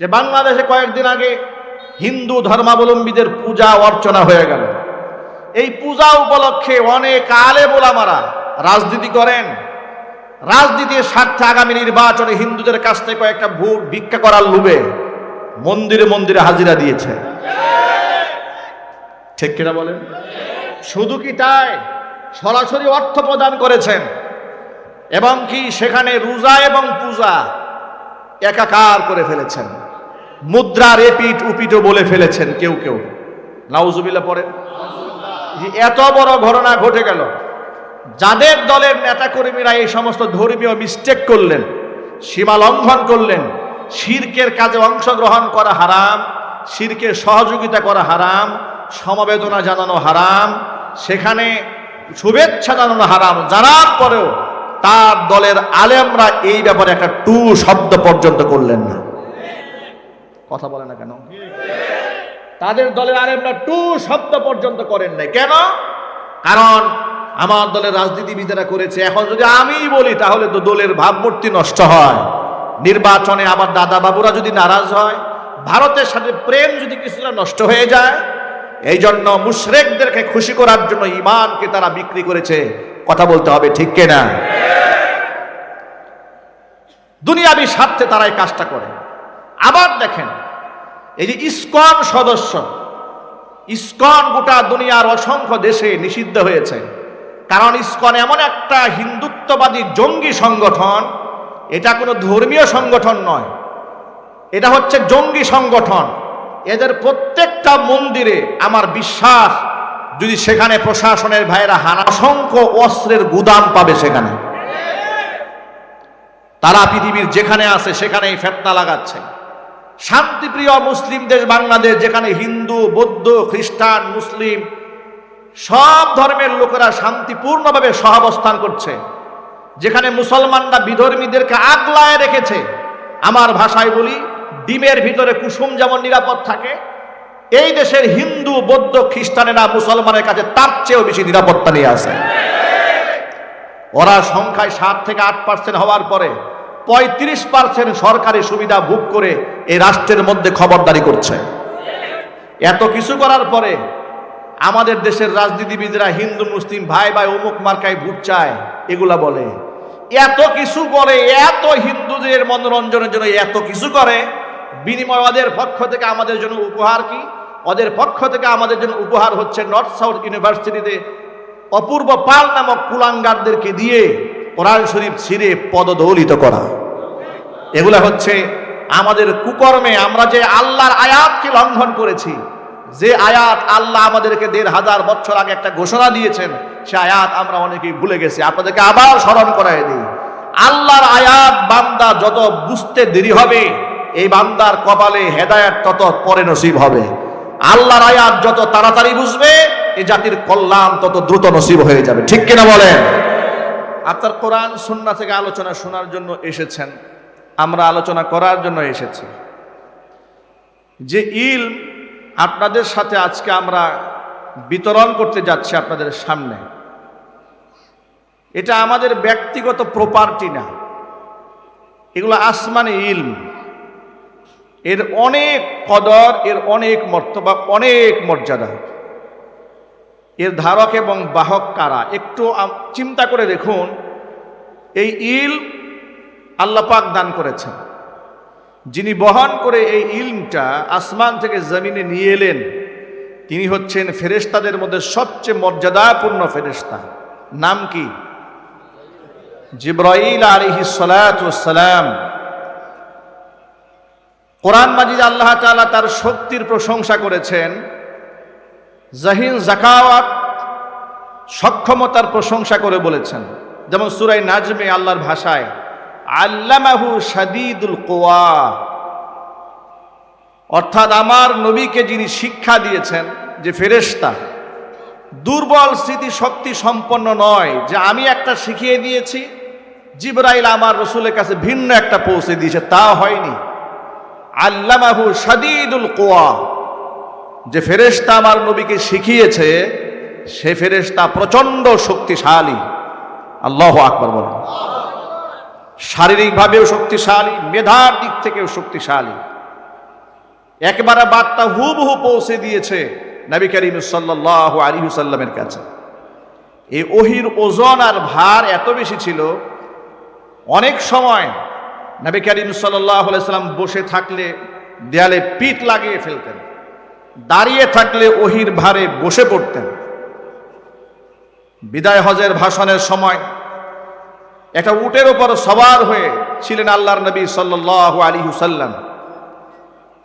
যে বাংলাদেশে কয়েকদিন আগে হিন্দু ধর্মাবলম্বীদের পূজা অর্চনা হয়ে গেল। এই পূজা উপলক্ষে অনেক আলে বোলামারা রাজনীতি করেন। রাজনীতির স্বার্থে আগামী নির্বাচনে হিন্দুদের কাছ থেকে কয়েকটা ভোট ভিক্ষা করার লোভে মন্দিরে মন্দিরে হাজিরা দিয়েছে। ঠিক কিনা বলেন? শুধু কি তাই? সরাসরি অর্থ প্রদান করেছেন। এবং কি সেখানে রোজা এবং পূজা একাকার করে ফেলেছেন। মুদ্রার এপিট উপিটও বলে ফেলেছেন কেউ কেউ। নাউজুবিল্লা পরে এত বড় ঘটনা ঘটে গেল। যাদের দলের নেতাকর্মীরা এই সমস্ত ধর্মীয় মিস্টেক করলেন, সীমা লঙ্ঘন করলেন, শিরকের কাজে অংশগ্রহণ করা হারাম, শিরকের সহযোগিতা করা হারাম, সমবেদনা জানানো হারাম, সেখানে শুভেচ্ছা জানানো হারাম, জানার পরেও তার দলের আলেমরা এই ব্যাপারে একটা টু শব্দ পর্যন্ত করলেন না। কথা বলে না কেন? তাদের দলের আলেমরা টু শব্দ পর্যন্ত করেন নাই। কেন? কারণ আমার দলের রাজনীতিবিদেরা করেছে। এখন যদি আমি বলি, তাহলে তো দলের ভাবমূর্তি নষ্ট হয়। নির্বাচনে আমার দাদা বাবুরা যদি নারাজ হয়, ভারতের সাথে প্রেম যদি কিছুটা নষ্ট হয়ে যায় এই জন্য মুশরেকদেরকে খুশি করার জন্য ইমানকে তারা বিক্রি করেছে। কথা বলতে হবে ঠিক কিনা? দুনিয়াবি স্বার্থে তারা এই কাজটা করে। আবার দেখেন, এই যে ইস্কন সদস্য, ইস্কন গোটা দুনিয়ার অসংখ্য দেশে নিষিদ্ধ হয়েছে। কারণ ইস্কন এমন একটা হিন্দুত্ববাদী জঙ্গি সংগঠন, এটা কোনো ধর্মীয় সংগঠন নয়, এটা হচ্ছে জঙ্গি সংগঠন। এদের প্রত্যেকটা মন্দিরে আমার বিশ্বাস, যদি সেখানে প্রশাসনের ভাইরা হানা, অসংখ্য অস্ত্রের গুদাম পাবে সেখানে। তারা পৃথিবীর যেখানে আছে সেখানেই ফেতনা লাগাচ্ছে। শান্তিপ্রিয় মুসলিম দেশ বাংলাদেশ, যেখানে হিন্দু, বৌদ্ধ, খ্রিস্টান, মুসলিম, সব ধর্মের লোকেরা শান্তিপূর্ণভাবে সহাবস্থান করছে, যেখানে মুসলমানরা বিধর্মীদেরকে আগলায় রেখেছে। আমার ভাষায় বলি, ডিমের ভিতরে কুসুম যেমন নিরাপদ থাকে, এই দেশের হিন্দু, বৌদ্ধ, খ্রিস্টানেরা মুসলমানের কাছে তার চেয়েও বেশি নিরাপত্তা নিয়ে আসে। ওরা সংখ্যায় সাত থেকে আট পার্সেন্ট হওয়ার পরে পঁয়ত্রিশ পার্সেন্ট সরকারি সুবিধা ভোগ করে এই রাষ্ট্রের মধ্যে খবরদারি করছে। এত কিছু করার পরে আমাদের দেশের রাজনীতিবিদরা হিন্দু, মুসলিম, ভাই ভাই, অমুক মার্কায় ভোট চায়, এগুলা বলে। এত কিছু করে, এত হিন্দুদের মনোরঞ্জনের জন্য এত কিছু করে, বিনিময় ওদের পক্ষ থেকে আমাদের জন্য উপহার কি? ওদের পক্ষ থেকে আমাদের জন্য উপহার হচ্ছে নর্থ সাউথ ইউনিভার্সিটিতে অপূর্ব পাল নামক কুলাঙ্গারদেরকে দিয়ে কোরআন শরীফ ছিঁড়ে পদদৌলিত করা। এগুলা হচ্ছে আমাদের কুকর্মে আমরা যে আল্লাহর আয়াতকে লঙ্ঘন করেছি, যে আয়াত আল্লাহ আমাদেরকে দেড় হাজার বছর আগে একটা ঘোষণা দিয়েছেন, সে আয়াত আমরা অনেকেই ভুলে গেছি, আপনাদেরকে আবার স্মরণ করাই দিই। আল্লাহর আয়াত বান্দা যত বুঝতে দেরি হবে, এই বান্দার কপালে হেদায়াত তত পরে নসিব হবে। আল্লাহর আয়াত যত তাড়াতাড়ি বুঝবে এই জাতির কল্যাণ তত দ্রুত নসিব হয়ে যাবে। ঠিক কিনা বলেন? আপনার কোরআন, সুন্না থেকে আলোচনা শোনার জন্য এসেছেন। আমরা আলোচনা করার জন্য এসেছি। যে ইল আপনাদের সাথে আজকে আমরা বিতরণ করতে যাচ্ছি আপনাদের সামনে। এটা আমাদের ব্যক্তিগত প্রপার্টি না। এগুলো আসমানে ইলম। এর অনেক কদর, এর অনেক মর্তবা, অনেক মর্যাদা। এর ধারক এবং বাহক কারা? একটু চিন্তা করে দেখুন, এই ইল আল্লাপাক দান করেছেন। যিনি বহন করে এই ইলমটা আসমান থেকে জমিনে নিয়ে এলেন, তিনি হচ্ছেন ফেরেশতাদের মধ্যে সবচেয়ে মর্যাদাপূর্ণ ফেরেশতা। নাম কি? জিব্রাইল আলিহি সালাম কোরআন মাজিদ আল্লাহ তাআলা তার শক্তির প্রশংসা করেছেন। জাহিন জাকাওয়াত সক্ষমতার প্রশংসা করে বলেছেন। যেমন সুরাই নাজমে আল্লাহর ভাষায় আল্লামাহু শাদীদুল কোয়া অর্থাৎ আমার নবীকে যিনি শিক্ষা দিয়েছেন যে ফেরেশতা, দুর্বল স্মৃতি শক্তি সম্পন্ন নয় যে আমি একটা শিখিয়ে দিয়েছি, জিব্রাইল আমার রসুলের কাছে ভিন্ন একটা পৌঁছে দিয়েছে, তা হয়নি। আল্লামাহু শাদীদুল কোয়া যে ফেরেশতা আমার নবীকে শিখিয়েছে, সে ফেরেশতা প্রচণ্ড শক্তিশালী। আল্লাহ আকবর বলেন। শারীরিকভাবেও শক্তিশালী, মেধার দিক থেকেও শক্তিশালী। একবারে বার্তা হুবহু পৌঁছে দিয়েছে নবী করিম সাল্লাহ আলী কাছে। এই ওহির ওজন আর ভার এত বেশি ছিল, অনেক সময় নবী করিম সাল্লাহ সাল্লাম বসে থাকলে দেয়ালে পিঠ লাগিয়ে ফেলতেন, দাঁড়িয়ে থাকলে ওহির ভারে বসে পড়তেন। বিদায় হজের ভাষণের সময় একটা উটের ওপর সবার হয়ে ছিলেন আল্লাহর নবী সাল্লাহ আলী হুসাল্লাম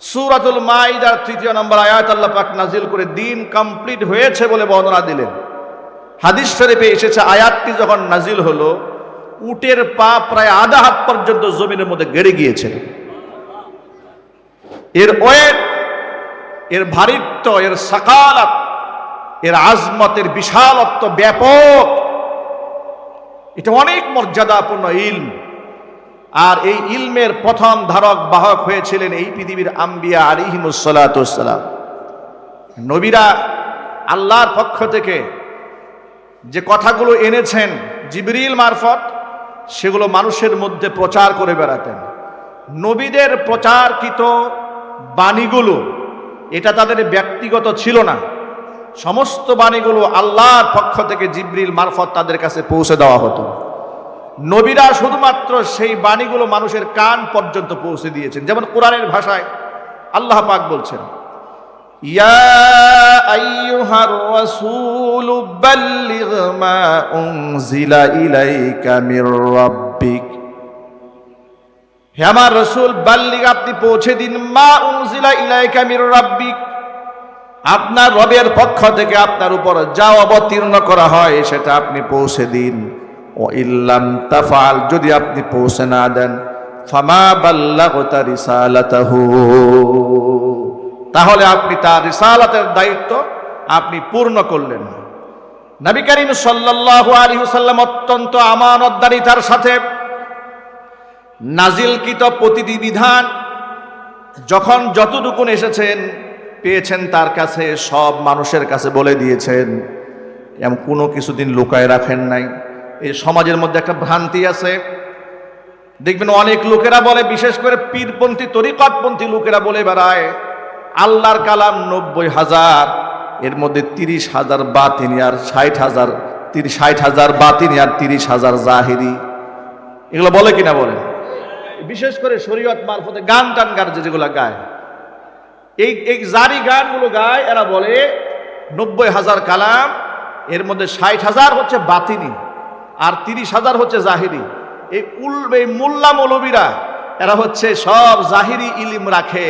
সুরাতুল মাইদার তৃতীয় নম্বর আয়াত আল্লাহ পাক নাজিল করে দিন কমপ্লিট হয়েছে বলে বর্ণনা দিলেন। হাদিস শরীফে এসেছে, আয়াতটি যখন নাজিল হলো, উটের পা প্রায় আধা হাত পর্যন্ত জমিনের মধ্যে গেড়ে গিয়েছে। এর ওয়েট, এর ভারিত্ব, এর সাকালাত, এর আজমতের বিশালত্ব ব্যাপক। এটা অনেক মর্যাদাপূর্ণ ইলম। আর এই ইলমের প্রথম ধারক বাহক হয়েছিলেন এই পৃথিবীর আম্বিয়া আলিহিমুসালাতাম নবীরা আল্লাহর পক্ষ থেকে যে কথাগুলো এনেছেন জিবরিল মারফত, সেগুলো মানুষের মধ্যে প্রচার করে বেড়াতেন। নবীদের প্রচারকৃত বাণীগুলো, এটা তাদের ব্যক্তিগত ছিল না। সমস্ত বাণীগুলো আল্লাহর পক্ষ থেকে জিব্রিল মারফত তাদের কাছে পৌঁছে দেওয়া হতো। নবীরা শুধুমাত্র সেই বাণীগুলো মানুষের কান পর্যন্ত পৌঁছে দিয়েছেন। যেমন কোরআনের ভাষায় আল্লাহ পাক বলছেন হে আমার রসুল, বাল্লিগ আপনি পৌঁছে দিন, মা উনজিলা ইলাইকা মির রাব্বিক। আপনার রবের পক্ষ থেকে আপনার উপর যা অবতীর্ণ করা হয়, সেটা আপনি পৌঁছে দিন। ও ইল্লাম তাফাল যদি আপনি পৌঁছে না দেন, ফামা বাল্লাগতা রিসালাতাহু। তাহলে আপনি তার রিসালাতের দায়িত্ব আপনি পূর্ণ করলেন। নবী করিম সাল্লাল্লাহু আলাইহি ওয়াসাল্লাম অত্যন্ত আমানতদারিতার সাথে নাজিলকৃত প্রতিটি বিধান যখন যতটুকুন এসেছেন পেয়েছেন তার কাছে, সব মানুষের কাছে বলে দিয়েছেন এমন কোনো কিছুদিন লুকায় রাখেন নাই। এই সমাজের মধ্যে একটা ভ্রান্তি আছে। দেখবেন অনেক লোকেরা বলে, বিশেষ করে পীরপন্থী, তরিকতপন্থী লোকেরা বলে বেড়ায়, আল্লাহর কালাম নব্বই হাজার, এর মধ্যে তিরিশ হাজার বাতিনি আর ষাট হাজার তিরিশ ষাট হাজার বাতিনি আর তিরিশ হাজার জাহিরি। এগুলো বলে কিনা বলেন? বিশেষ করে শরীয়ত মারফতে গান টান যে যেগুলো গায়। এই এই জারি গানগুলো গায়, এরা বলে নব্বই হাজার কালাম, এর মধ্যে ষাট হাজার হচ্ছে বাতিনি, আর তিরিশ হাজার হচ্ছে জাহিরি। এই উল, এই মোল্লা মৌলবীরা, এরা হচ্ছে সব জাহিরি ইলিম রাখে।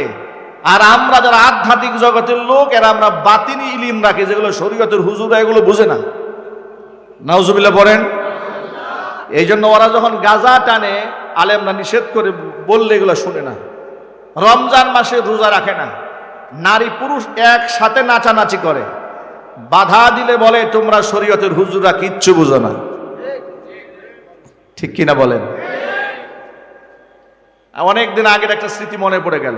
আর আমরা যারা আধ্যাত্মিক জগতের লোক, এরা আমরা বাতিনি ইলিম রাখি, যেগুলো শরীয়তের হুজুরা এগুলো বুঝে না। নাউজুবিল্লা বলেন এই জন্য ওরা যখন গাজা টানে, আলেমরা নিষেধ করে বললে এগুলো শুনে না। রমজান মাসে রোজা রাখে না। নারী পুরুষ একসাথে নাচানাচি করে। বাধা দিলে বলে, তোমরা শরীয়তের হুজুরা কিচ্ছু বুঝো না। ঠিক কিনা বলেন? অনেকদিন আগের একটা স্মৃতি মনে পড়ে গেল।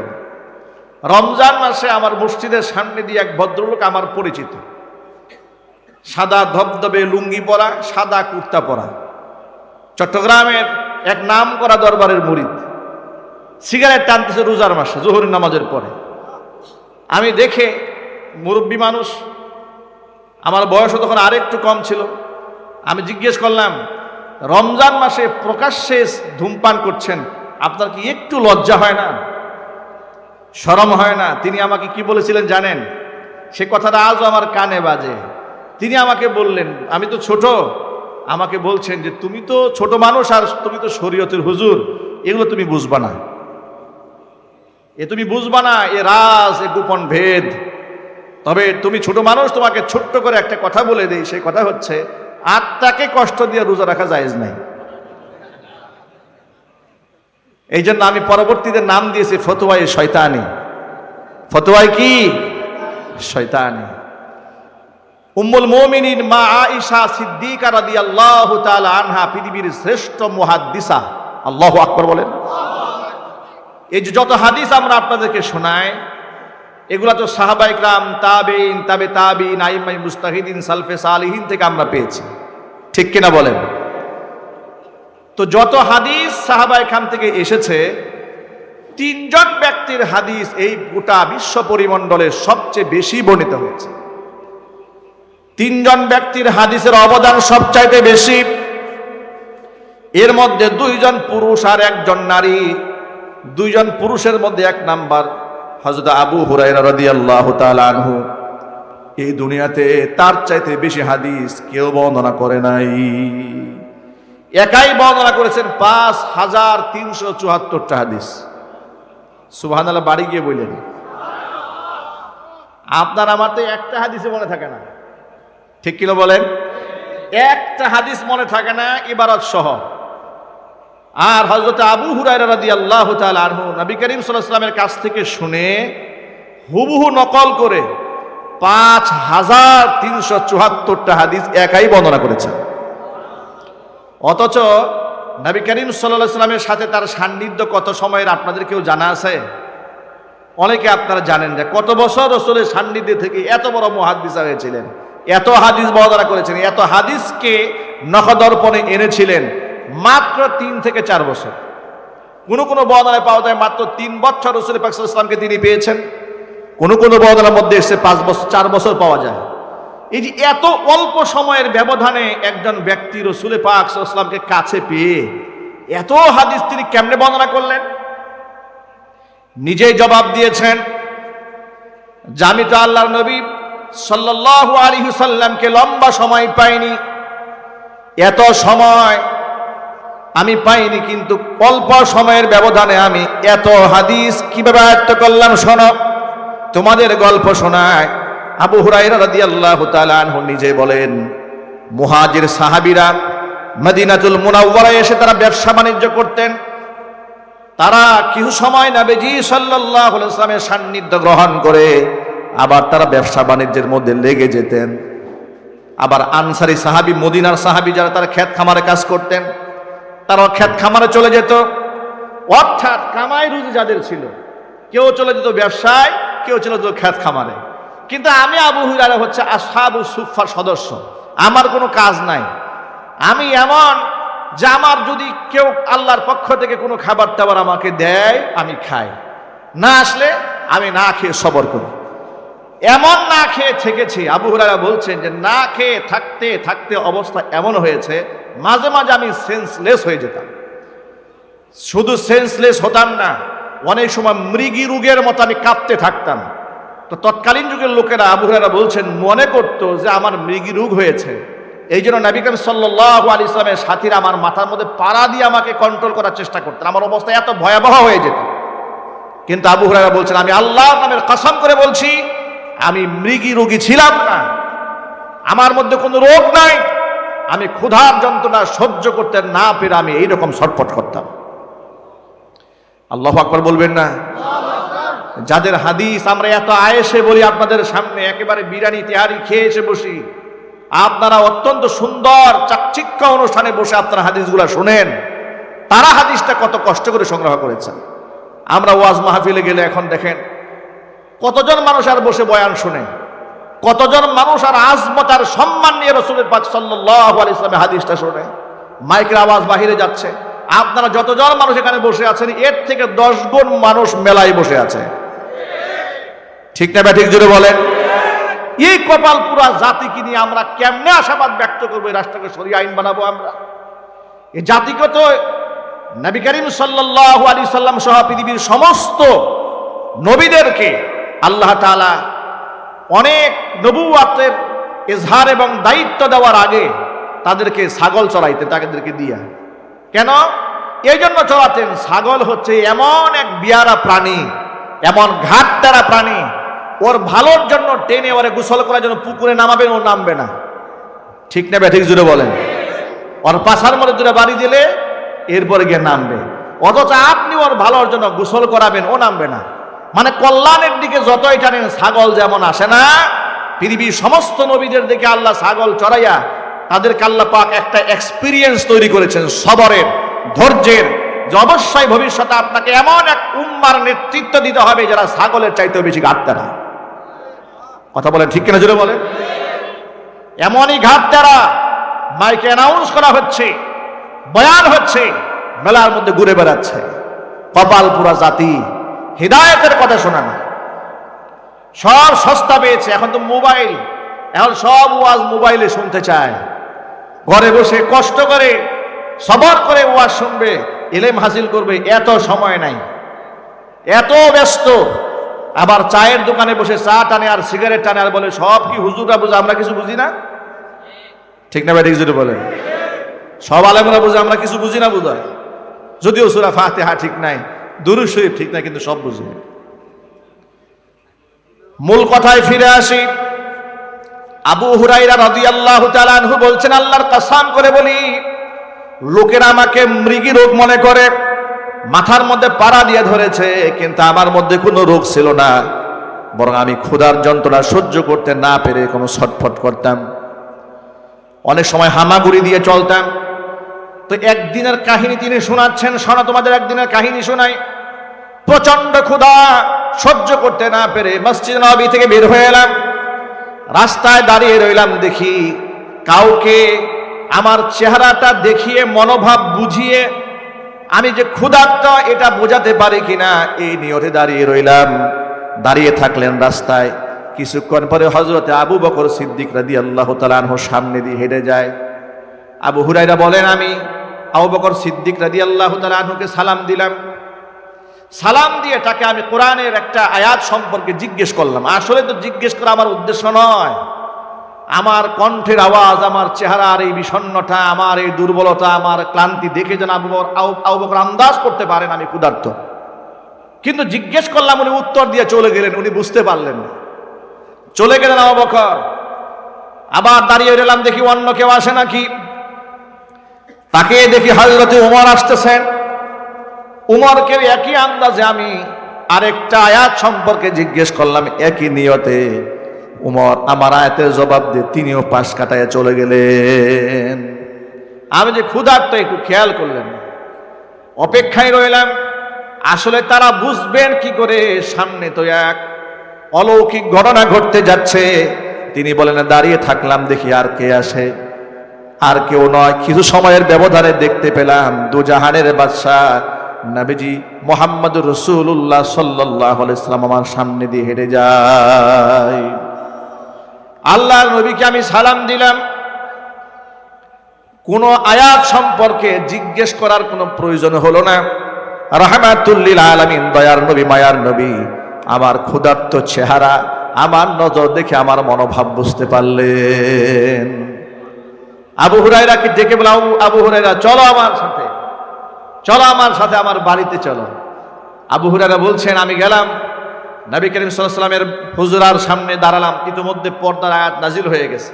রমজান মাসে আমার মসজিদের সামনে দিয়ে এক ভদ্রলোক আমার পরিচিত। সাদা ধবধবে লুঙ্গি পরা, সাদা কুর্তা পরা। চট্টগ্রামের এক নাম করা দরবারের মুরিদ। সিগারেট টানতেছে রোজার মাসে জোহরি নামাজের পরে। আমি দেখে মুরব্বী মানুষ, আমার বয়সও তখন আরেকটু কম ছিল, আমি জিজ্ঞেস করলাম, রমজান মাসে প্রকাশ্যে ধূমপান করছেন, আপনার কি একটু লজ্জা হয় না? সরম হয় না? তিনি আমাকে কি বলেছিলেন জানেন? সে কথাটা আজও আমার কানে বাজে। তিনি আমাকে বললেন, আমি তো ছোট, আমাকে বলছেন যে, তুমি তো ছোট মানুষ আর তুমি তো শরীয়তের হুজুর, এগুলো তুমি বুঝবা না। এ তুমি বুঝবা না, এ রাজ, এ গোপন ভেদ। তবে তুমি ছোট মানুষ, তোমাকে ছোট্ট করে একটা কথা বলে দেই সেই কথা হচ্ছে, আত্মাকে কষ্ট দিয়ে রোজা রাখা জায়েজ নাই। এই জন্য আমি পরবর্তীতে নাম দিয়েছি ফতোয়াই শয়তানি। ফতোয়াই কি? শয়তানি। উম্মুল মুমিনিন মা আয়েশা সিদ্দিকা রাদিয়াল্লাহু তাআলা আনহা, পৃথিবীর শ্রেষ্ঠ মুহাদ্দিসা। আল্লাহু আকবার বলেন। এই যে যত হাদিস আমরা আপনাদেরকে শোনাই, এগুলা তো সাহাবা ইকরাম তাবেইন তাবে তাবিন আইমাই মুস্তাহিদিন, সালফে সালিহিন থেকে আমরা পেয়েছি। ঠিক কিনা বলেন? তো যত হাদিস সাহাবা ইকরাম থেকে এসেছে, তিনজন ব্যক্তির হাদিস এই গোটা বিশ্ব পরিমণ্ডলে সবচেয়ে বেশি বর্ণিত হয়েছে। তিনজন ব্যক্তির হাদিসের অবদান সবচাইতে বেশি। এর মধ্যে দুইজন পুরুষ আর একজন নারী। দুইজন পুরুষের মধ্যে এক নাম্বার হজরত আবু হুরাইরা রাদিয়াল্লাহু তাআলা আনহু। এই দুনিয়াতে তার চাইতে বেশি হাদিস কেউ বর্ণনা করে নাই। একাই বর্ণনা করেছেন পাঁচ হাজার তিনশো চুয়াত্তরটা হাদিস। সুবহান আল্লাহ বাড়ি গিয়ে বললেন। আপনার আমার তো একটা হাদিসে মনে থাকে না। ঠিক কিনা বলেন? একটা হাদিস মনে থাকে না, ইবারত সহ। আর হজরত আবু হুরায়রা রাদি আল্লাহ আনহু, নবী করিম সাল্লামের কাছ থেকে শুনে হুবহু নকল করে পাঁচ হাজার তিনশো চুয়াত্তরটা হাদিস একাই বর্ণনা করেছেন অথচ নবী করিম সাল্লাহ সাল্লামের সাথে তার সান্নিধ্য কত সময়ের আপনাদের কেউ জানা আছে? অনেকে আপনারা জানেন যে কত বছর রসুলের সান্নিধ্যে থেকে এত বড় মহাদিসা হয়েছিলেন, এত হাদিস বর্ণনা করেছেন, এত হাদিসকে নখদর্পণে এনেছিলেন মাত্র তিন থেকে চার বছর। কোনো কোনো বর্ণনায় পাওয়া যায় মাত্র তিন বছর রসুল পাকসালামকে তিনি পেয়েছেন। কোনো কোনো বর্ণনার মধ্যে এসে পাঁচ বছর, চার বছর পাওয়া যায়। এই যে এত অল্প সময়ের ব্যবধানে একজন ব্যক্তি রসুলে পাক সাল্লামকে কাছে পেয়ে এত হাদিস তিনি কেমনে বর্ণনা করলেন? নিজেই জবাব দিয়েছেন জামি তো আল্লাহর নবী সাল্লাল্লাহু আলাইহি সাল্লামকে লম্বা সময় পাইনি এত সময় আমি পাইনি, কিন্তু অল্প সময়ের ব্যবধানে আমি এত হাদিস কীভাবে আয়ত্ত করলাম শোনো। তোমাদের গল্প শোনায় আবু হুরাইরা রাদিয়াল্লাহু তাআলা আনহু নিজে বলেন, মুহাজির সাহাবিরা মদিনাতুল মুনাওয়ারায় এসে তারা ব্যবসা বাণিজ্য করতেন। তারা কিছু সময় নাবেজি সাল্লাল্লাহু আলাইহি সাল্লামের সান্নিধ্য গ্রহণ করে আবার তারা ব্যবসা বাণিজ্যের মধ্যে লেগে যেতেন। আবার আনসারি সাহাবি, মদিনার সাহাবি যারা তারা ক্ষেত খামারে কাজ করতেন তারা ক্ষেত খামারে চলে যেত। অর্থাৎ কামাই রুজি যাদের ছিল, কেউ চলে যেত ব্যবসায়, কেউ চলে যেত খ্যাত খামারে। কিন্তু আমি আবু হুরারা হচ্ছে আসাবু সুফার সদস্য। আমার কোনো কাজ নাই। আমি এমন যে আমার যদি কেউ আল্লাহর পক্ষ থেকে কোনো খাবার টাবার আমাকে দেয়, আমি খাই। না আসলে আমি না খেয়ে সবর করি। এমন না খেয়ে থেকেছি। আবু হুরারা বলছেন যে, না খেয়ে থাকতে থাকতে অবস্থা এমন হয়েছে, মাঝে মাঝে আমি সেন্সলেস হয়ে যেতাম। শুধু সেন্সলেস হতাম না, অনেক সময় মৃগী রোগের মতো আমি কাঁপতে থাকতাম। তো তৎকালীন যুগের লোকেরা আবু হুরারা বলছেন, মনে করতো যে, আমার মৃগী রোগ হয়েছে। এই জন্য নবিকাম সাল্লাহ আলি ইসলামের সাথীরা আমার মাথার মধ্যে পাড়া দিয়ে আমাকে কন্ট্রোল করার চেষ্টা করতেন। আমার অবস্থা এত ভয়াবহ হয়ে যেত। কিন্তু আবু হুরারা বলছেন, আমি আল্লাহ নামের কসম করে বলছি আমি মৃগী রোগী ছিলাম না। আমার মধ্যে কোনো রোগ নাই। আমি ক্ষুধার যন্ত্রণা সহ্য করতে না পেরে আমি এইরকম ছটফট করতাম। আল্লাহ আকবর বলবেন না? যাদের হাদিস আমরা এত আয়েসে বলি, আপনাদের সামনে একেবারে বিরিয়ানি তেহারি খেয়ে এসে বসি। আপনারা অত্যন্ত সুন্দর চাকচিক্য অনুষ্ঠানে বসে আপনারা হাদিসগুলা শোনেন। তারা হাদিসটা কত কষ্ট করে সংগ্রহ করেছেন। আমরা ওয়াজ মাহফিলে গেলে এখন দেখেন কতজন মানুষ আর বসে বয়ান শুনে? কতজন মানুষ আর আজমত আর সম্মান নিয়ে রসুলের পাক সাল্লাহ আলি ইসলামের হাদিসটা শোনে? মাইকের আওয়াজ বাহিরে যাচ্ছে। আপনারা যতজন মানুষ এখানে বসে আছেন, এর থেকে দশ গুণ মানুষ মেলায় বসে আছে। ঠিক না ব্যাঠিক জুড়ে বলেন? এই কপাল পুরা জাতিকে নিয়ে আমরা কেমনে আশাবাদ ব্যক্ত করব? রাষ্ট্রকে সরিয়ে আইন বানাবো আমরা। এই জাতিকে তো নবী করিম সাল্লাহ আলী সাল্লাম সহ পৃথিবীর সমস্ত নবীদেরকে আল্লাহ তালা অনেক নবুয়াতের এজহার এবং দায়িত্ব দেওয়ার আগে তাদেরকে ছাগল চড়াইতেন তাদেরকে দিয়া। কেন? এই জন্য চড়াতেন। ছাগল হচ্ছে এমন এক বিয়ারা প্রাণী, এমন ঘাটতারা প্রাণী। ওর ভালোর জন্য টেনে ওরে গোসল করার জন্য পুকুরে নামাবেন ও নামবে না। ঠিক না ব্যাঠিক জুড়ে বলেন? ওর পাশার মধ্যে দূরে বাড়ি দিলে এরপরে গিয়ে নামবে। অথচ আপনি ওর ভালোর জন্য গোসল করাবেন, ও নামবে না। মানে কল্যাণের দিকে যতই টানেন, ছাগল যেমন আসে না, পৃথিবীর সমস্ত নবীদের দিকে আল্লাহ ছাগল চড়াইয়া তাদেরকে আল্লাহ পাক একটা এক্সপিরিয়েন্স তৈরি করেছেন সবরের, ধৈর্যের, যে অবশ্যই ভবিষ্যতে আপনাকে এমন এক উম্মার নেতৃত্ব দিতে হবে যারা ছাগলের চাইতেও বেশি ঘাটতে না। কথা বলেন ঠিক কিনা জুড়ে বলেন? এমনই ঘাট তারা মাইকে অ্যানাউন্স করা হচ্ছে, বয়ান হচ্ছে, মেলার মধ্যে ঘুরে বেড়াচ্ছে। কপাল পুরা জাতি হৃদায়তের কথা শোনা না সব সস্তা পেয়েছে, এখন তো মোবাইল। এখন সব ওয়াজ মোবাইলে শুনতে চায়। ঘরে বসে কষ্ট করে, সবার করে ওয়াজ শুনবে এলেম হাসিল করবে, এত সময় নাই। এত ব্যস্ত। আবার চায়ের দোকানে বসে চা টানে আর সিগারেট টানে আর বলে, সব কি হুজুরা বুঝে, আমরা কিছু বুঝি না? ঠিক না ব্যাটিক যদি বলেন। সব আলেমরা বুঝে, আমরা কিছু বুঝি না বুঝায় যদিও সুরা ফাতেহা ঠিক নাই। দুরু শরীফ ঠিক না, কিন্তু সব বুঝি মূল কথায় ফিরে আসি। আবু হুরাইরা রাদিয়াল্লাহু তাআলা আনহু বলছেন, আল্লাহর কাসাম করে বলি, লোকেরা আমাকে মৃগী রোগ মনে করে, মাথার মধ্যে পাড়া দিয়ে ধরেছে, কিন্তু আমার মধ্যে কোনো রোগ ছিল না। বরং আমি ক্ষুধার যন্ত্রণা সহ্য করতে না পেরে কোনো ছটফট করতাম। অনেক সময় হামাগুড়ি দিয়ে চলতাম। তো একদিনের কাহিনী তিনি শোনাচ্ছেন, শোনা তোমাদের একদিনের কাহিনী শোনাই। প্রচণ্ড ক্ষুধা, সহ্য করতে না পেরে মসজিদ নবী থেকে বের হয়ে এলাম। রাস্তায় দাঁড়িয়ে রইলাম দেখি কাউকে আমার চেহারাটা দেখিয়ে, মনোভাব বুঝিয়ে আমি যে ক্ষুধার্ত, এটা বোঝাতে পারি কিনা, এই নিয়তে দাঁড়িয়ে রইলাম। দাঁড়িয়ে থাকলেন রাস্তায়। কিছুক্ষণ পরে হজরতে আবু বকর সিদ্দিক রাদি আল্লাহ তালাহ সামনে দিয়ে হেঁটে যায়। আবু হুরাইরা বলেন, আমি আবু সিদ্দিক রাদি আল্লাহ তালাহকে সালাম দিলাম। সালাম দিয়ে তাকে আমি কোরআনের একটা আয়াত সম্পর্কে জিজ্ঞেস করলাম। আসলে তো জিজ্ঞেস করা আমার উদ্দেশ্য নয়। আমার কণ্ঠের আওয়াজ, আমার চেহারার এই বিষণ্ণতা, আমার এই দুর্বলতা, আমার ক্লান্তি দেখে যেন আবু আন্দাজ করতে পারেন আমি ক্ষুধার্ত। কিন্তু জিজ্ঞেস করলাম, উনি উত্তর দিয়ে চলে গেলেন, উনি বুঝতে পারলেন চলে গেলেন আবু বকর। আবার দাঁড়িয়ে রইলাম, দেখি অন্য কেউ আসে নাকি। তাকে দেখি হজরতে উমর আসতেছেন। উমরকে একই আন্দাজে আমি আরেকটা আয়াত সম্পর্কে জিজ্ঞেস করলাম, একই নিয়তে, উমর, আমার আয়াতের জবাব দিয়ে তিনিও পাশ কাটায় চলে গেলেন। আমি যে ক্ষুধার্ত, একটু খেয়াল করলেন। অপেক্ষায় রইলাম, আসলে তারা বুঝবেন কি করে সামনে তো এক অলৌকিক ঘটনা ঘটতে যাচ্ছে। তিনি বলেন, দাঁড়িয়ে থাকলাম, দেখি আর কে আসে। আর কেউ নয়। কিছু সময়ের ব্যবধানে দেখতে পেলাম দুজাহানের বাদশাহ নবীজি মোহাম্মদ রসুল্লাহ সাল্লাহ ইসলাম আমার সামনে দিয়ে হেঁটে যায়। আল্লাহর নবীকে আমি সালাম দিলাম। কোনো আয়াত সম্পর্কে জিজ্ঞেস করার কোনো প্রয়োজন হলো না। রহমাতুল্লিল আলমিন, দয়ার নবী, মায়ার নবী, আমার ক্ষুধার্ত চেহারা, আমার নজর দেখে আমার মনোভাব বুঝতে পারলেন। আবু হুরাইরাকে ডেকে বলে আবু হুরাইরা চলো আমার সাথে। চলো আমার সাথে, আমার বাড়িতে চলো। আবু হুরাইরা বলছেন, আমি গেলাম। নবী করিম সাল্লামের হুজুরার সামনে দাঁড়ালাম। ইতিমধ্যে পর্দার আয়াত নাজিল হয়ে গেছে।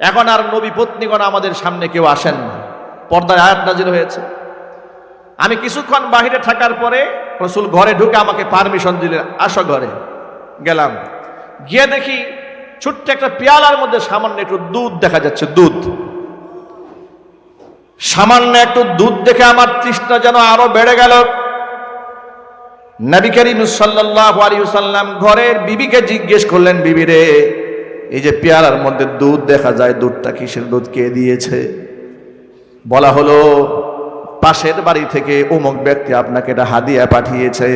এখন আর নবী পত্নীগণ আমাদের সামনে কেউ আসেন না। পর্দার আয়াত নাজিল হয়েছে। আমি কিছুক্ষণ বাহিরে থাকার পরে রসুল ঘরে ঢুকে আমাকে পারমিশন দিলেন, আসো ঘরে। গেলাম। গিয়ে দেখি ছোট্ট একটা পেয়ালার মধ্যে সামান্য একটু দুধ দেখা যাচ্ছে, দুধ। সামান্য একটু দুধ দেখে আমার তৃষ্ণা যেন আরও বেড়ে গেল। নবী করিম সাল্লাল্লাহু আলাইহি সাল্লাম ঘরের বিবিকে জিজ্ঞেস করলেন, বিবি রে, এই যে পেয়ারার মধ্যে দুধ দেখা যায়, দুধটা কিসের দুধ, কে দিয়েছে? বলা হলো, পাশের বাড়ি থেকে অমুক ব্যক্তি আপনাকে এটা হাদিয়া পাঠিয়েছে।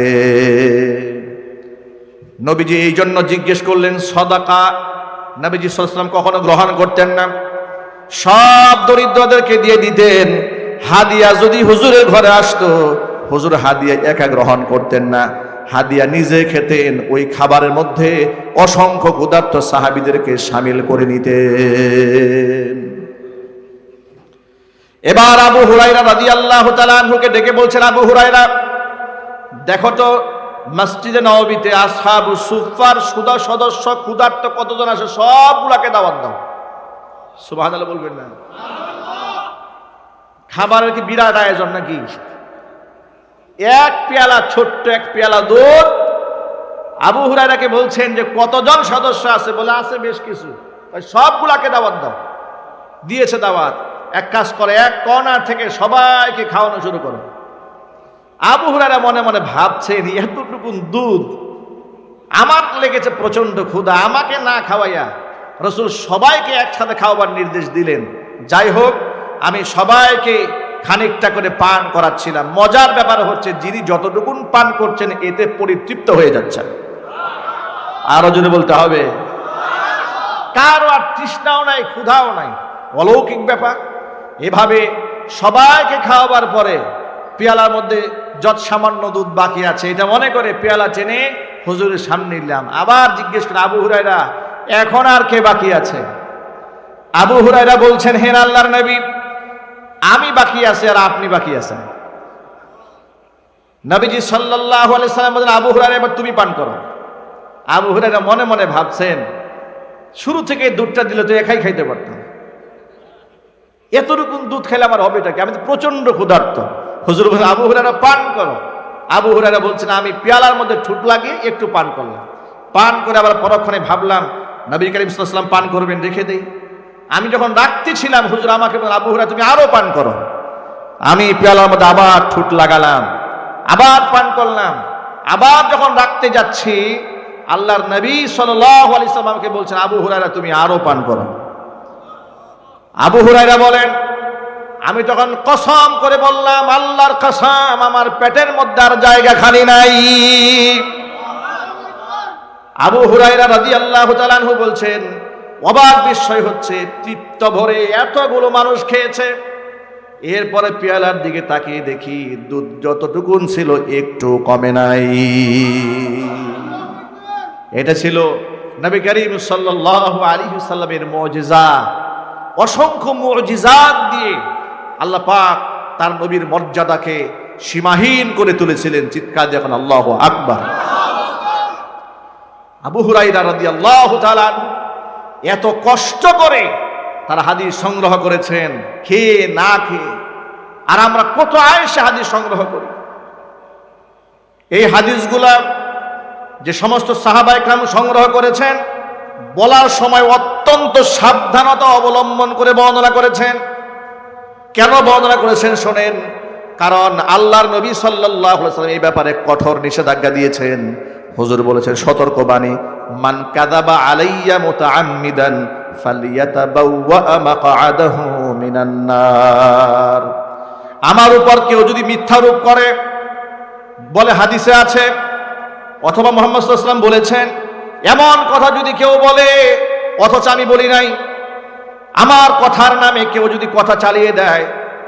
নবীজি এই জন্য জিজ্ঞেস করলেন, সদাকা? নবীজি সাল্লাম কখনো গ্রহণ করতেন না। সব দরিদ্রদেরকে দিয়ে দিতেন। হাদিয়া যদি হুজুরের ঘরে আসতো, হুজুর হাদিয়া একা গ্রহণ করতেন না। হাদিয়া নিজে খেতেন, ওই খাবারের মধ্যে অসংখ্য ক্ষুধার্ত সাহাবিদেরকে সামিল করে নিতেন। এবার আবু হুরাইরা রাজি আল্লাহ তালুকে ডেকে বলছেন, আবু হুরাইরা দেখো তো, মসজিদে নবীতে আসহাবু সুফার সুদা সদস্য ক্ষুধার্ত কতজন আসে? সবগুলাকে দাওয়াত দাও। সুবাহ বলবেন না। খাবারের কি বিরাট আয়োজন নাকি? এক পেয়ালা, ছোট্ট এক পেয়ালা দুধ। আবু হুরাইরাকে বলছেন যে, কতজন সদস্য আছে? বলে, আছে বেশ কিছু। সবগুলাকে দাওয়াত দাও। দিয়েছে দাওয়াত। এক কাজ করে, এক কর্নার থেকে সবাইকে খাওয়ানো শুরু করো। আবু হুরারা মনে মনে ভাবছেন এতটুকুন দুধ। আমার লেগেছে প্রচণ্ড ক্ষুধা, আমাকে না খাওয়াইয়া রসুল সবাইকে একসাথে খাওয়াবার নির্দেশ দিলেন। যাই হোক, আমি সবাইকে খানিকটা করে পান করাচ্ছিলাম। মজার ব্যাপার হচ্ছে, যিনি যতটুকুন পান করছেন, এতে পরিতৃপ্ত হয়ে যাচ্ছেন আরও জোরে বলতে হবে। কারও আর তৃষ্ণাও নাই, ক্ষুধাও নাই। অলৌকিক ব্যাপার। এভাবে সবাইকে খাওয়াবার পরে পেয়ালার মধ্যে যত সামান্য দুধ বাকি আছে, এটা মনে করে পেয়ালা চেনে হুজুরের সামনে নিলাম। আবার জিজ্ঞেস করে আবু হুরাইরা এখন আর কে বাকি আছে? আবু হুরাইরা বলছেন হেন আল্লাহর নবী, আমি বাকি আছি আর আপনি বাকি আছেন। নবীজি সাল্লাল্লাহু আলাইহি সাল্লাম বলেন আবু হুরাইরা এবার তুমি পান করো। আবু হুরাইরা মনে মনে ভাবছেন, শুরু থেকে দুধটা দিলে তো একাই খাইতে পারতাম। এতটুকু দুধ খেলে আমার হবেটা কি? আমি তো প্রচণ্ড ক্ষুধার্ত। হুজুর বলছেন আবু হুরাইরা পান করো। আবু হুরাইরা বলছেন, আমি পেয়ালার মধ্যে ঠুট লাগিয়ে একটু পান করলাম। পান করে আবার পরক্ষণে ভাবলাম নবী করিম সাল্লাম পান করবেন, রেখে দেই। আমি যখন রাখতে ছিলাম, হুজুর আমাকে আবু হুরাইরা তুমি আরও পান করো। আমি পেয়ালার মধ্যে আবার ঠুট লাগালাম, আবার পান করলাম। আবার যখন রাখতে যাচ্ছি, আল্লাহর নবী সাল্লাম আমাকে বলছেন, আবু হুরাইরা তুমি আরও পান করো। আবু হুরাইরা বলেন, আমি তখন কসম করে বললাম, আল্লাহর কসম, আমার পেটের মধ্যে আর জায়গা খালি নাই। আবু হুরায়রা রাদিয়াল্লাহু তাআলাহু বলছেন, অবাক বিস্ময় হচ্ছে, তৃপ্ত ভরে এতগুলো মানুষ খেয়েছে। এরপরে পেয়ালার দিকে তাকিয়ে দেখি, দুধ যতটুকুন ছিল একটু কমে নাই। এটা ছিল নবী করিম সাল্লাল্লাহু আলাইহি সাল্লামের মুজিজা। অসংখ্য মুজিজাত দিয়ে আল্লাহ পাক তার নবীর মর্যাদাকে সীমাহীন করে তুলেছিলেন, চিৎকার যখন আল্লাহ আকবার। আবু হুরাইরা রাদিয়াল্লাহু তাআলা আনহু এত কষ্ট করে তারা হাদিস সংগ্রহ করেছেন, খেয়ে না খেয়ে। আর আমরা কত আয়সে হাদিস সংগ্রহ করি। এই হাদিসগুলা যে সমস্ত সাহাবাই কাম সংগ্রহ করেছেন, বলার সময় অত্যন্ত সাবধানতা অবলম্বন করে বর্ণনা করেছেন। কেন বর্ণনা করেছেন শোনেন, কারণ আল্লাহর নবী সাল্লাহ সাল্লাম এই ব্যাপারে কঠোর নিষেধাজ্ঞা দিয়েছেন। হুজুর বলেছেন, সতর্কবাণী, মান কাদাবা আলাইয়া মিনান নার। আমার উপর কেউ যদি মিথ্যারোপ করে, বলে হাদিসে আছে, অথবা মোহাম্মদ সাল্লাম বলেছেন, এমন কথা যদি কেউ বলে, অথচ আমি বলি নাই। আমার কথার নামে কেউ যদি কথা চালিয়ে দেয়,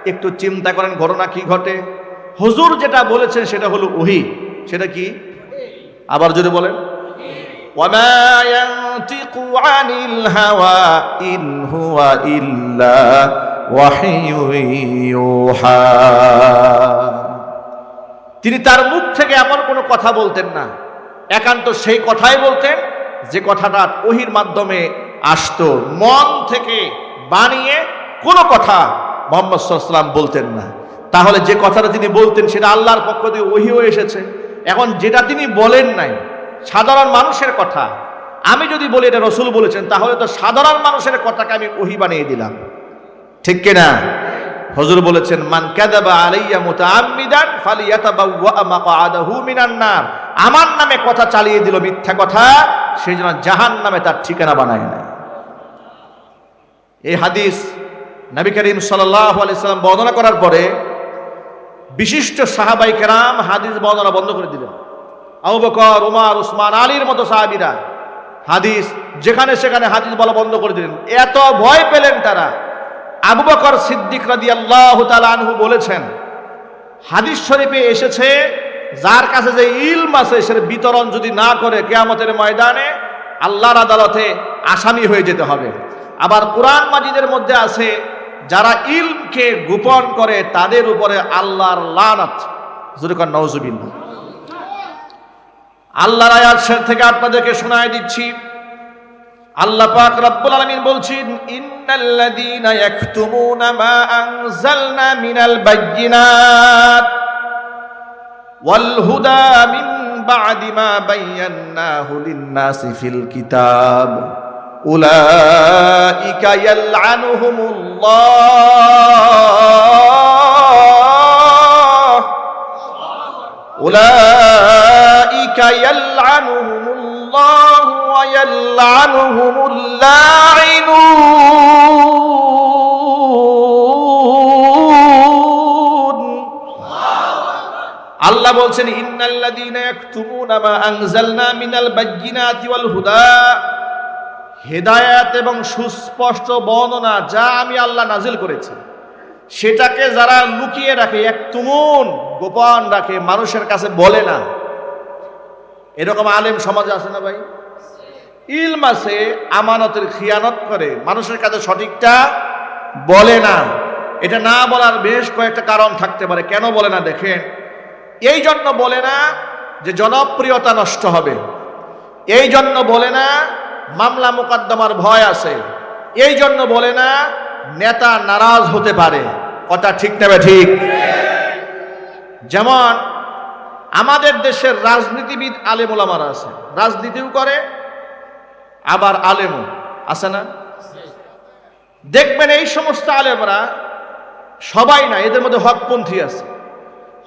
একটু চিন্তা করেন ঘটনা কি ঘটে। হুজুর যেটা বলেছেন সেটা হলো ওহি। সেটা কি? আবার যদি বলেন وما ينطق عن الهوى إن هو إلا وحي يوحى তিনি তার মুখ থেকে এমন কোনো কথা বলতেন না একান্ত সেই কথাই বলতেন যে কথাটা ওহির মাধ্যমে আসতো মন থেকে বানিয়ে কোনো কথা মোহাম্মদ সাল্লাম বলতেন না তাহলে যে কথাটা তিনি বলতেন সেটা আল্লাহর পক্ষ থেকে ওহিও এসেছে এখন যেটা তিনি বলেন নাই, সাধারণ মানুষের কথা, আমি যদি বলি এটা রসুল বলেছেন, তাহলে তো সাধারণ মানুষের কথাকে আমি ওহি বানিয়ে দিলাম। ঠিক কিনা? হজুর বলেছেন, মান কাযাবা আলাইয়া মুতাআম্মিদান ফালিয়াতাবাওয়া মাকআদাহু মিনান নার। আমার নামে কথা চালিয়ে দিল মিথ্যা কথা সেই জন্য জাহান্নামে তার ঠিকানা বানায় নাই এই হাদিস নবী করিম সাল্লাল্লাহু আলাইহি সাল্লাম বর্ণনা করার পরে বিশিষ্ট সাহাবাই কেরাম হাদিস বর্ণনা বন্ধ করে দিলেন। আবু উমার, উসমান, আলীর মতো সাহাবিরা হাদিস যেখানে সেখানে হাদিস বলা বন্ধ করে দিলেন। এত ভয় পেলেন তারা। আবু বকর সিদ্দিক রাদি আল্লাহ আনহু বলেছেন, হাদিস শরীফে এসেছে, যার কাছে যে ইলম আছে সেটা বিতরণ যদি না করে কেয়ামতের ময়দানে, আল্লাহর আদালতে আসামি হয়ে যেতে হবে। আবার কোরআন মাজিদের মধ্যে আছে যারা ইলমকে গোপন করে, তাদের উপরে আল্লাহর লানত। জুরুকান নওজুবিল্লাহ আল্লাহর আয়াত থেকে আপনাদেরকে শোনায় দিচ্ছি। আল্লাহ পাক রব্বুল আলামিন বলছেন, ইন্নাল্লাযীনা ইয়াকতুমুনা মা আনজালনা মিনাল বায়্যিনাত ওয়াল হুদা মিন বা'দি মা বায়্যানাহু লিন-নাসি ফিল কিতাব। أولئك يلعنهم الله أولئك يلعنهم الله ويلعنهم اللاعنون আল্লাহ বলছেন ইন্নাল্লাযীনা ইয়াকতুমুনা মা আনজালনা মিনাল বাজ্জিনাতি ওয়াল হুদা হেদায়াত এবং সুস্পষ্ট বর্ণনা যা আমি আল্লাহ নাজিল করেছি, সেটাকে যারা লুকিয়ে রাখে, এক তুমন গোপন রাখে, মানুষের কাছে বলে না। এরকম আলেম সমাজে আছে না ভাই? ইলম আছে, আমানতের খিয়ানত করে, মানুষের কাছে সঠিকটা বলে না। এটা না বলার বেশ কয়েকটা কারণ থাকতে পারে। কেন বলে না দেখেন? এই জন্য বলে না যে জনপ্রিয়তা নষ্ট হবে। এই জন্য বলে না মামলা মোকদ্দমার ভয় আছে। এই জন্য বলে না, নেতা নারাজ হতে পারে। কথা ঠিক নেবে ঠিক? যেমন আমাদের দেশের রাজনীতিবিদ আলেমুলামারা আছে। রাজনীতিও করে, আবার আলেমও। আছে না? দেখবেন এই সমস্ত আলেমরা সবাই না, এদের মধ্যে হকপন্থী আছে।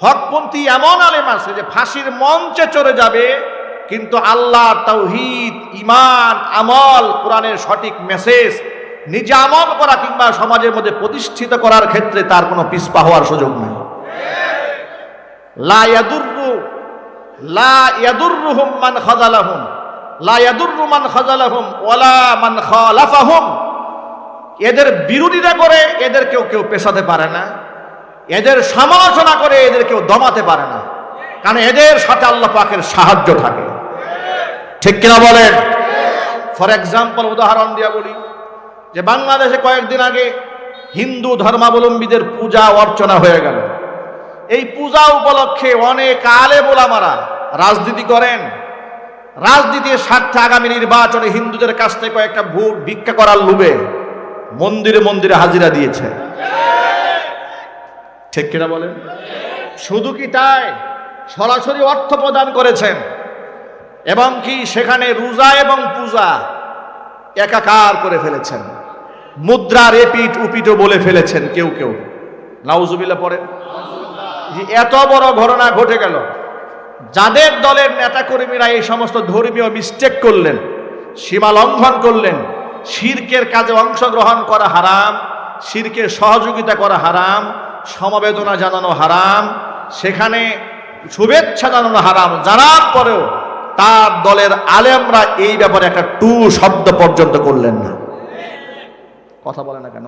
হকপন্থী এমন আলেম আছে যে ফাঁসির মঞ্চে চড়ে যাবে কিন্তু আল্লাহ তৌহিদ ইমান আমল, কোরআনের সঠিক মেসেজ নিজে আমল করা কিংবা সমাজের মধ্যে প্রতিষ্ঠিত করার ক্ষেত্রে তার কোনো পিসপা হওয়ার সুযোগ নেই। লা ইয়াদুররু, লা ইয়াদুররুহুম মান খাযালাহুম লা ইয়াদুররু মান খাযালাহুম ওয়ালা মান খালাফাহুম। এদের বিরোধিতা করে এদের কেউ কেউ পেশাতে পারে না, এদের সমালোচনা করে এদের কেউ দমাতে পারে না, কারণ এদের সাথে আল্লাহ পাকের সাহায্য থাকে। ঠিক কিনা বলেন? ফর এক্সাম্পল উদাহরণ দিয়া বলি, যে বাংলাদেশে কয়েকদিন আগে হিন্দু ধর্মাবলম্বীদের পূজা অর্চনা হয়ে গেল। এই পূজা উপলক্ষে অনেক আলে বোলামারা রাজনীতি করেন। রাজনীতির স্বার্থে আগামী নির্বাচনে হিন্দুদের কাছ থেকে কয়েকটা ভোট ভিক্ষা করার লোভে মন্দিরে মন্দিরে হাজিরা দিয়েছে। ঠিক কিনা বলেন? শুধু কি তাই? সরাসরি অর্থ প্রদান করেছেন। এবং কি সেখানে রোজা এবং পূজা একাকার করে ফেলেছেন। মুদ্রার এপিট উপিটও বলে ফেলেছেন কেউ কেউ। নাউজুবিল্লা পড়েন এত বড় ঘটনা ঘটে গেল। যাদের দলের নেতাকর্মীরা এই সমস্ত ধর্মীয় মিস্টেক করলেন, সীমা লঙ্ঘন করলেন, শিরকের কাজে অংশগ্রহণ করা হারাম, শিরকের সহযোগিতা করা হারাম, সমবেদনা জানানো হারাম, সেখানে শুভেচ্ছা জানানো হারাম, জানার পরেও তার দলের আলেমরা এই ব্যাপারে একটা টু শব্দ পর্যন্ত করলেন না। কথা বলে না কেন?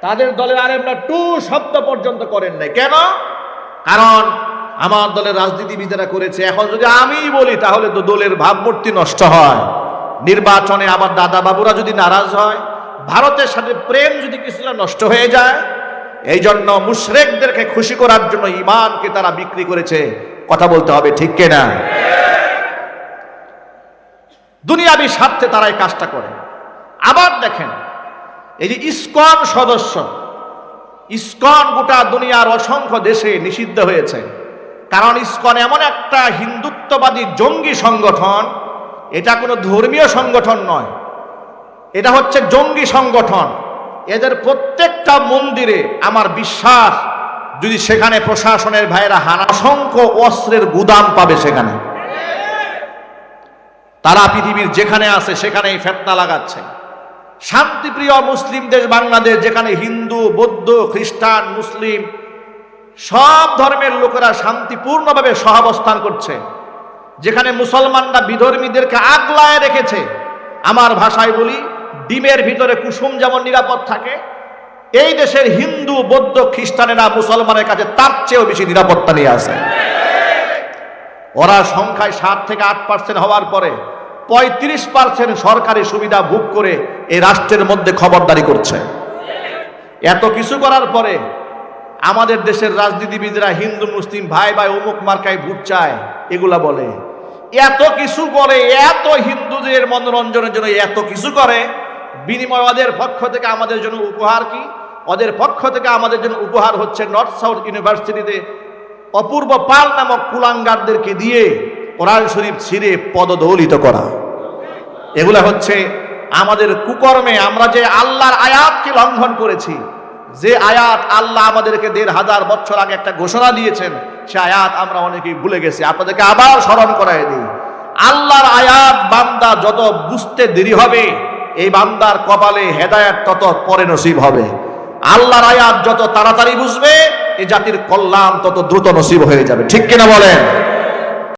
তাদের দলের আলেমরা টু শব্দ পর্যন্ত করেন নাই। কেন? কারণ আমার দলের রাজনীতিবিদেরা করেছে। এখন যদি আমি বলি, তাহলে তো দলের ভাবমূর্তি নষ্ট হয়। নির্বাচনে আমার দাদা বাবুরা যদি নারাজ হয়, ভারতের সাথে প্রেম যদি কিছুটা নষ্ট হয়ে যায় এই জন্য মুশরেকদেরকে খুশি করার জন্য ইমানকে তারা বিক্রি করেছে। কথা বলতে হবে, ঠিক কিনা? দুনিয়াবি স্বার্থে তারা এই কাজটা করে। আবার দেখেন, এই যে ইস্কন সদস্য, ইস্কন গোটা দুনিয়ার অসংখ্য দেশে নিষিদ্ধ হয়েছে। কারণ ইস্কন এমন একটা হিন্দুত্ববাদী জঙ্গি সংগঠন, এটা কোনো ধর্মীয় সংগঠন নয়, এটা হচ্ছে জঙ্গি সংগঠন। এদের প্রত্যেকটা মন্দিরে আমার বিশ্বাস যদি সেখানে প্রশাসনের ভাইরা হানা অসংখ্য অস্ত্রের গুদাম পাবে সেখানে, তারা পৃথিবীর যেখানে আছে সেখানেই ফেতনা লাগাচ্ছে। শান্তিপ্রিয় মুসলিম দেশ বাংলাদেশ, যেখানে হিন্দু, বৌদ্ধ, খ্রিস্টান, মুসলিম, সব ধর্মের লোকেরা শান্তিপূর্ণভাবে সহাবস্থান করছে, যেখানে মুসলমানরা বিধর্মীদেরকে আগলায় রেখেছে। আমার ভাষায় বলি, ডিমের ভিতরে কুসুম যেমন নিরাপদ থাকে এই দেশের হিন্দু, বৌদ্ধ, খ্রিস্টানেরা মুসলমানের কাছে তার চেয়েও বেশি নিরাপত্তা নিয়ে আসে ওরা সংখ্যায় সাত থেকে আট পার্সেন্ট হওয়ার পরে পঁয়ত্রিশ পার্সেন্ট সরকারি সুবিধা ভোগ করে এই রাষ্ট্রের মধ্যে খবরদারি করছে। এত কিছু করার পরে আমাদের দেশের রাজনীতিবিদরা হিন্দু, মুসলিম ভাই ভাই অমুক মার্কায় ভোট চায়, এগুলা বলে। এত কিছু করে, এত হিন্দুদের মনোরঞ্জনের জন্য এত কিছু করে বিনিময় ওদের পক্ষ থেকে আমাদের জন্য উপহার কি? ওদের পক্ষ থেকে আমাদের জন্য উপহার হচ্ছে নর্থ সাউথ ইউনিভার্সিটিতে অপূর্ব পাল নামক কুলাঙ্গারদেরকে দিয়ে কোরআন শরীফ ছিঁড়ে পদদৌলিত করা। এগুলা হচ্ছে আমাদের কুকর্মে আমরা যে আল্লাহর আয়াতকে লঙ্ঘন করেছি, যে আয়াত আল্লাহ আমাদেরকে দেড় হাজার বছর আগে একটা ঘোষণা দিয়েছেন, সে আয়াত আমরা অনেকেই ভুলে গেছি, আপনাদেরকে আবার স্মরণ করাই দিই। আল্লাহর আয়াত বান্দা যত বুঝতে দেরি হবে, এই বান্দার কপালে হেদায়াত তত পরে নসিব হবে। আল্লাহর আয়াত যত তাড়াতাড়ি বুঝবে, এ জাতির কল্যাণ তত দ্রুত নসিব হয়ে যাবে। ঠিক কিনা বলেন?